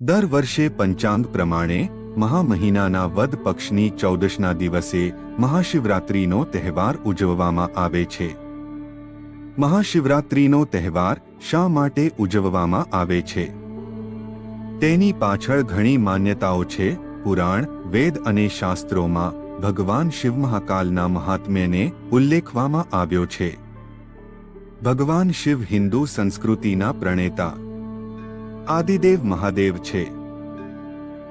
દર વર્ષે પંચાંગ પ્રમાણે મહામહિનાના વદ પક્ષની ચૌદશના દિવસે મહાશિવરાત્રિનો તહેવાર ઉજવવામાં આવે છે. મહાશિવરાત્રિનો તહેવાર શા માટે ઉજવવામાં આવે છે? તેની પાછળ ઘણી માન્યતાઓ છે. પુરાણ, વેદ અને શાસ્ત્રોમાં ભગવાન શિવ મહાકાલના મહાત્મ્યને ઉલ્લેખવામાં આવ્યો છે. ભગવાન શિવ હિન્દુ સંસ્કૃતિના પ્રણેતા આદિદેવ મહાદેવ છે.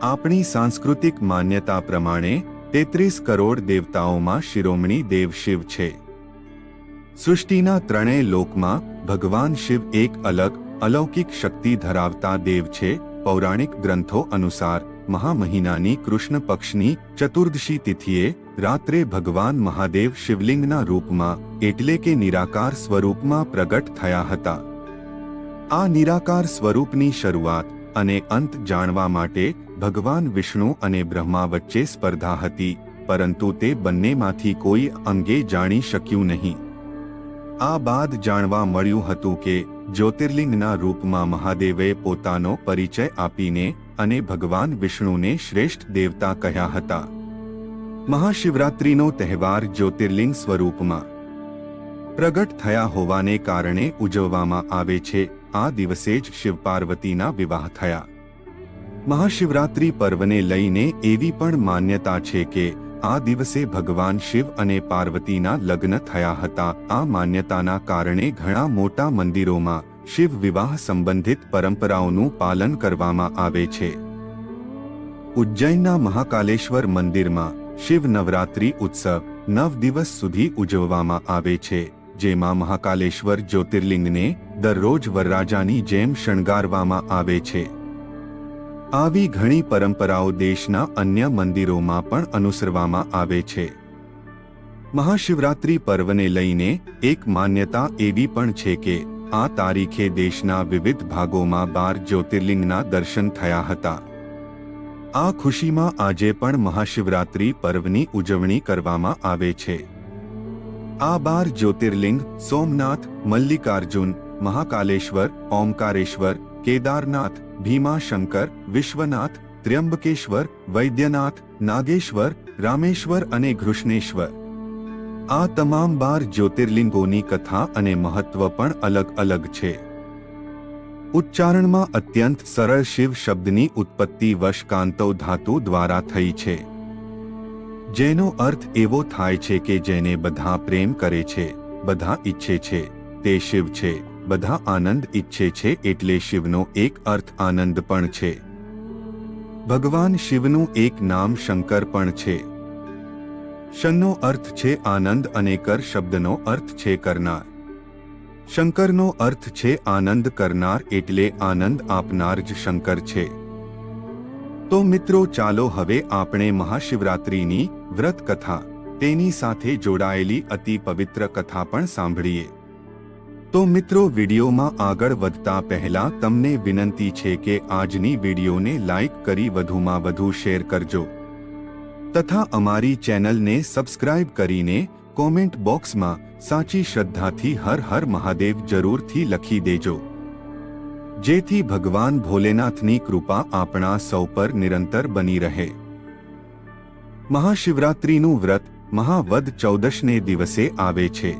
આપણી સાંસ્કૃતિક માન્યતા પ્રમાણે તેત્રીસ કરોડ દેવતાઓમાં શિરોમણી દેવ શિવ છે. સૃષ્ટિના ત્રણેય લોકમાં ભગવાન શિવ એક અલગ, અલૌકિક શક્તિ ધરાવતા દેવ છે. પૌરાણિક ગ્રંથો અનુસાર મહામહિનાની કૃષ્ણ પક્ષની ચતુર્દશી તિથિએ રાત્રે ભગવાન મહાદેવ શિવલિંગના રૂપમાં એટલે કે નિરાકાર સ્વરૂપમાં પ્રગટ થયા હતા. આ નિરાકાર સ્વરૂપની શરૂઆત અને અંત જાણવા માટે ભગવાન વિષ્ણુ અને બ્રહ્મા વચ્ચે સ્પર્ધા હતી, પરંતુ તે બંનેમાંથી કોઈ અંગે જાણી શક્યું નહીં. આ બાદ જાણવા મળ્યું હતું કે જ્યોતિર્લિંગના રૂપમાં મહાદેવે પોતાનો પરિચય આપીને અને ભગવાન વિષ્ણુને શ્રેષ્ઠ દેવતા કહ્યા હતા. મહાશિવરાત્રિનો તહેવાર જ્યોતિર્લિંગ સ્વરૂપમાં પ્રગટ થયા હોવાને કારણે ઉજવવામાં આવે છે. આ દિવસે જ શિવ પાર્વતીના વિવાહ થયા. મહાશિવરાત્રિ પર્વને લઈને એવી પણ માન્યતા છે કે આ દિવસે ભગવાન શિવ અને પાર્વતીના લગ્ન થયા હતા. આ માન્યતાના કારણે ઘણા મોટા મંદિરોમાં શિવ વિવાહ સંબંધિત પરંપરાઓનું પાલન કરવામાં આવે છે. ઉજ્જૈનના મહાકાલેશ્વર મંદિરમાં શિવ નવરાત્રિ ઉત્સવ નવ દિવસ સુધી ઉજવવામાં આવે છે. જેમાં મહાકાલેશ્વર જ્યોતિર્લિંગને દરરોજ વરરાજાની જેમ શણગારવામાં આવે છે. આવી ઘણી પરંપરાઓ દેશના અન્ય મંદિરોમાં પણ અનુસરવામાં આવે છે. મહાશિવરાત્રિ પર્વને લઈને એક માન્યતા એવી પણ છે કે, આ તારીખે દેશના વિવિધ ભાગોમાં બાર જ્યોતિર્લિંગના દર્શન થયા હતા. આ ખુશીમાં આજે પણ મહાશિવરાત્રિ પર્વની ઉજવણી કરવામાં આવે છે. આ બાર જ્યોતિર્લિંગ, સોમનાથ, મલ્લિકાર્જુન, મહાકાલેશ્વર, ઓમકારેશ્વર, કેદારનાથ, ભીમાશંકર, વિશ્વનાથ, ત્ર્યંબકેશ્વર, વૈદ્યનાથ, નાગેશ્વર, રામેશ્વર અને ઘૃષ્ણેશ્વર. આ તમામ બાર જ્યોતિર્લિંગોની કથા અને મહત્વ પણ અલગ અલગ છે. ઉચ્ચારણમાં અત્યંત સરળ શિવ શબ્દની ઉત્પત્તિ વશકાંતો ધાતુ દ્વારા થઈ છે. જેનો અર્થ એવો થાય છે કે જેને બધા પ્રેમ કરે છે, બધા ઈચ્છે છે, તે શિવ છે, બધા આનંદ ઈચ્છે છે એટલે શિવનો એક અર્થ આનંદ પણ છે. ભગવાન શિવનું એક નામ શંકર પણ છે. શનનો અર્થ છે આનંદ અને કર શબ્દનો અર્થ છે કરનાર. શંકરનો અર્થ છે આનંદ કરનાર એટલે આનંદ આપનાર જ શંકર છે. તો મિત્રો ચાલો હવે આપણે મહાશિવરાત્રિની વ્રત કથા તેની સાથે જોડાયેલી અતિ પવિત્ર કથા પણ સાંભળીએ. તો મિત્રો વિડીયોમાં આગળ વધતા પહેલા તમને વિનંતી છે કે આજની વિડીયોને લાઇક કરી વધુમાં વધુ શેર કરજો. તથા અમારી ચેનલને સબસ્ક્રાઇબ કરીને કોમેન્ટ બોક્સમાં સાચી શ્રદ્ધાથી હર હર મહાદેવ જરૂરથી લખી દેજો. જેથી ભગવાન ભોલેનાથની કૃપા આપણા સૌ પર નિરંતર બની રહે. મહાશિવરાત્રિનું વ્રત મહાવદ ચૌદશને દિવસે આવે છે.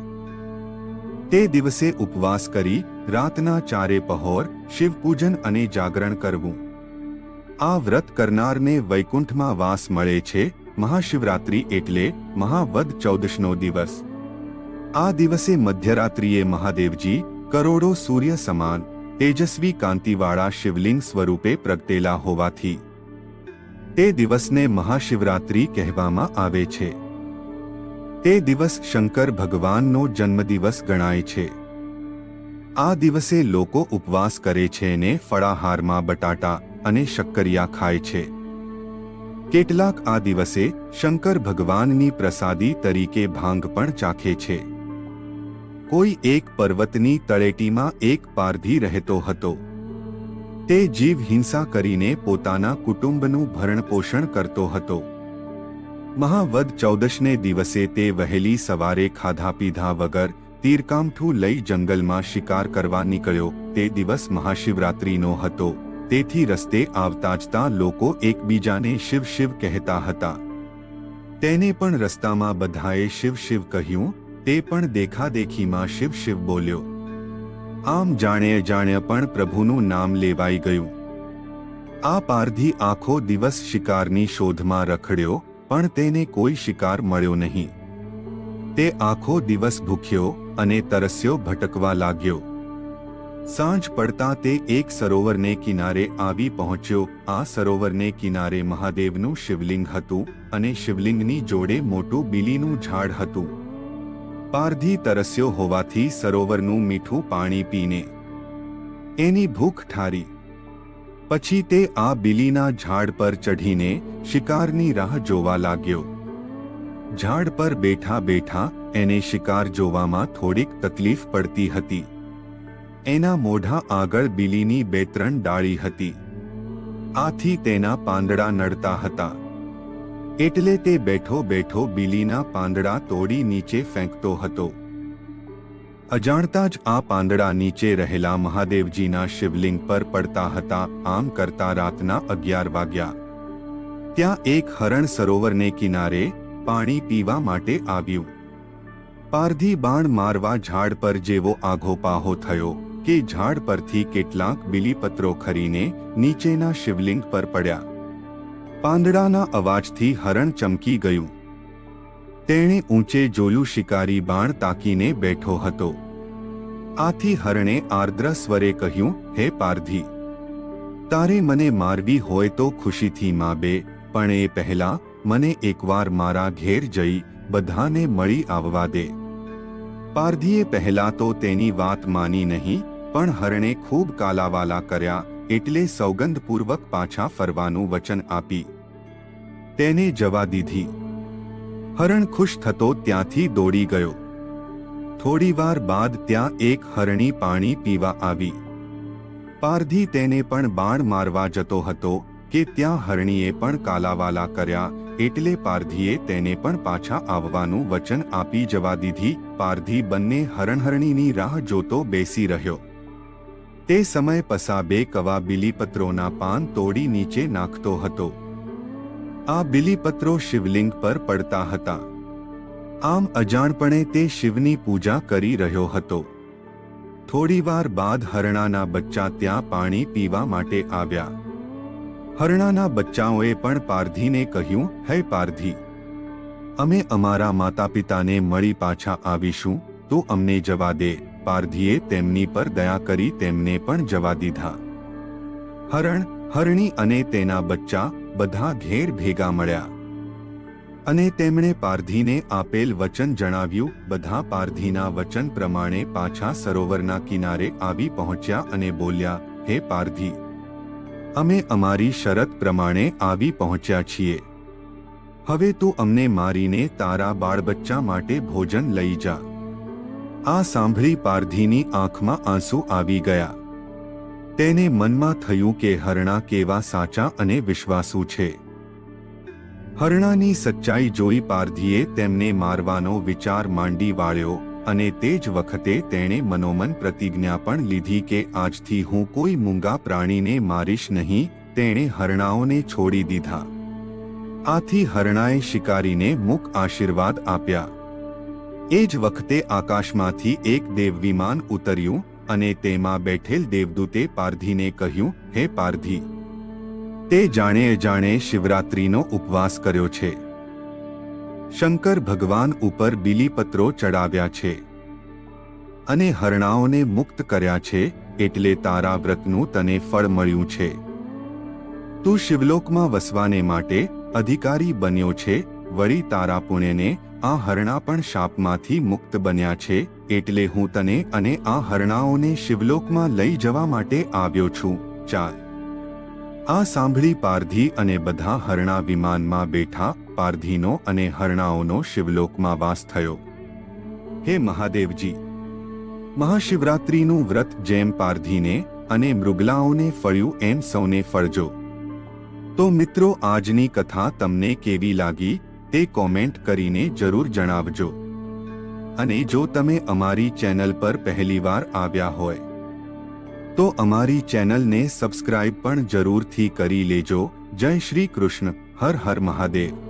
તે દિવસે ઉપવાસ કરી રાતના ચારે પહોર શિવપૂજન અને જાગરણ કરવું. આ વ્રત કરનારને વૈકુંઠમાં વાસ મળે છે મહાશિવરાત્રિ એટલે મહાવદ ચૌદશનો દિવસ. આ દિવસે મધ્યરાત્રિએ મહાદેવજી કરોડો સૂર્ય સમાન તેજસ્વી કાંતિવાળા શિવલિંગ સ્વરૂપે પ્રગટેલા હોવાથી તે દિવસને મહાશિવરાત્રિ કહેવામાં આવે છે. તે દિવસ શંકર ભગવાનનો જન્મદિવસ ગણાય છે. આ દિવસે લોકો ઉપવાસ કરે છે ને ફળાહારમાં બટાટા અને શક્કરિયા ખાય છે. કેટલાક આ દિવસે શંકર ભગવાનની પ્રસાદી તરીકે ભાંગ પણ ચાખે છે. કોઈ એક પર્વતની તળેટીમાં એક પારધી રહેતો હતો. તે જીવ હિંસા કરીને પોતાના કુટુંબનું ભરણપોષણ કરતો હતો. મહાવદ ચૌદશને દિવસે તે વહેલી સવારે ખાધા પીધા વગર તીરકામઠું લઈ જંગલમાં શિકાર કરવા નીકળ્યો. તે દિવસ મહાશિવરાત્રિનો હતો. તેથી રસ્તે આવતા જતા લોકો એકબીજાને શિવ શિવ કહેતા હતા. તેને પણ રસ્તામાં બધાએ શિવ શિવ કહ્યું તે પણ દેખાદેખીમાં શિવ શિવ બોલ્યો. આમ જાણે જાણે પણ પ્રભુનું નામ લેવાઈ ગયું. આ પારધી આખો દિવસ શિકારની શોધમાં રખડ્યો, પણ તેને કોઈ શિકાર મળ્યો નહીં. તે આખો દિવસ ભૂખ્યો અને તરસ્યો ભટકવા લાગ્યો. સાંજ પડતા તે એક સરોવરને કિનારે આવી પહોંચ્યો. આ સરોવરને કિનારે મહાદેવનું શિવલિંગ હતું અને શિવલિંગની જોડે મોટું બીલીનું ઝાડ હતું. પારધી તરસ્યો હોવાથી સરોવરનું મીઠું પાણી પીને. એની ભૂખ ઠારી. પછી તે આ બીલીના ઝાડ પર ચઢીને શિકારની રાહ જોવા લાગ્યો. ઝાડ પર બેઠા બેઠા એને શિકાર જોવામાં થોડીક તકલીફ પડતી હતી. એના મોઢા આગળ બીલીની બે ત્રણ ડાળી હતી. આથી તેના પાંદડા નડતા હતા. એટલે તે બેઠો બેઠો બીલીના પાંદડા તોડી નીચે ફેંકતો હતો. અજાણતા જ આ પાંદડા નીચે રહેલા મહાદેવજીના શિવલિંગ પર પડતા હતા, આમ કરતા રાતના અગિયાર વાગ્યા. ત્યાં એક હરણ સરોવરને કિનારે પાણી પીવા માટે આવ્યું. પારધી બાણ મારવા ઝાડ પર જેવો આઘો પાહો થયો કે ઝાડ પરથી કેટલાક બીલીપત્રો ખરીને નીચેના શિવલિંગ પર પડ્યા. પાંદડાના અવાજથી હરણ ચમકી ગયું. તેણે ઊંચે જોયું શિકારી બાણ તાકીને બેઠો હતો. આથી હરણે આર્દ્ર સ્વરે કહ્યું, હે પારધી, તારે મને મારવી હોય તો ખુશીથી માબે, પણ એ પહેલા મને એકવાર મારા ઘેર જઈ બધાને મળી આવવા દે. પારધીએ પહેલા તો તેની વાત માની નહીં, પણ હરણે ખૂબ કાલાવાલા કર્યા, એટલે સૌગંધપૂર્વક પાછા ફરવાનું વચન આપી. તેને જવા દીધી. હરણ ખુશ થતો ત્યાંથી દોડી ગયો. થોડીવાર બાદ ત્યાં એક હરણી પાણી પીવા આવી. પારધી તેને પણ બાણ મારવા જતો હતો કે ત્યાં હરણીએ પણ કાલાવાલા કર્યા એટલે પારધીએ તેને પણ પાછા આવવાનું વચન આપી જવા દીધી. પારધી બંને હરણહરણીની રાહ જોતો બેસી રહ્યો. તે સમય પસા બે કવા બિલીપત્રોના પાન તોડી નીચે નાખતો હતો. આ બિલીપત્રો શિવલિંગ પર પડતા હતા. આમ અજાણપણે તે શિવની પૂજા કરી રહ્યો હતો. થોડીવાર બાદ હરણાના બચ્ચા ત્યાં પાણી પીવા માટે આવ્યા. હરણાના બચ્ચાઓએ પણ પારધીને કહ્યું, હે પારધી, અમે અમારા માતા પિતાને મળી પાછા આવીશું, તો અમને જવા દે. પારધીએ તેમની પર દયા કરી તેમને પણ જવા દીધા. હરણ, હરણી અને તેના બચ્ચા બધા ઘેર ભેગા મળ્યા. અને તેમણે પારધીને આપેલ વચન જણાવ્યું, બધા પારધીના વચન પ્રમાણે પાછા સરોવરના કિનારે આવી પહોંચ્યા અને બોલ્યા, હે પારધી, અમે અમારી શરત પ્રમાણે આવી પહોંચ્યા છીએ. હવે તું અમને મારીને તારા બાળબચ્ચા માટે ભોજન લઈ જા. આ સાંભળી પારધીની આંખમાં આંસુ આવી ગયા. તેને મનમાં થયું કે હરણા કેવા સાચા અને વિશ્વાસુ છે. હરણાની સચ્ચાઈ જોઈ પારધીએ તેમને મારવાનો વિચાર માંડી વાળ્યો અને તે જ વખતે તેણે મનોમન પ્રતિજ્ઞા પણ લીધી કે આજથી હું કોઈ મૂંગા પ્રાણીને મારીશ નહીં, તેણે હરણાઓને છોડી દીધા. આથી હરણાએ શિકારીને મુક આશીર્વાદ આપ્યા. એ જ વખતે આકાશમાંથી એક દેવ વિમાન ઉતર્યું અને તેમાં બેઠેલ દેવદૂતે પારધીને કહ્યું, હે પારધી, તે જાણે અજાણે શિવરાત્રિનો ઉપવાસ કર્યો છે. શંકર ભગવાન ઉપર બિલીપત્રો ચડાવ્યા છે અને હરણાઓને મુક્ત કર્યા છે, એટલે તારા વ્રતનું તને ફળ મળ્યું છે. તું શિવલોકમાં વસવાને માટે અધિકારી બન્યો છે, વળી તારા પુણ્યને આ હરણા પણ શાપમાંથી મુક્ત બન્યા છે એટલે હું તને અને આ હરણાઓને શિવલોકમાં લઈ જવા માટે આવ્યો છું. ચાર આ સાંભળી પારધી અને બધા હરણા વિમાનમાં બેઠા પારધીનો અને હરણાઓનો શિવલોકમાં વાસ થયો. હે મહાદેવજી! મહાશિવરાત્રિનું વ્રત જેમ પારધીને અને મૃગલાઓને ફળ્યું એમ સૌને ફળજો. તો મિત્રો, આજની કથા તમને કેવી લાગી તે કોમેન્ટ કરીને જરૂર જણાવજો. અને જો તમે અમારી ચેનલ પર પહેલીવાર આવ્યા હોય, તો અમારી ચેનલને સબસ્ક્રાઇબ પણ જરૂરથી કરી લેજો. જય શ્રી કૃષ્ણ. હર હર મહાદેવ.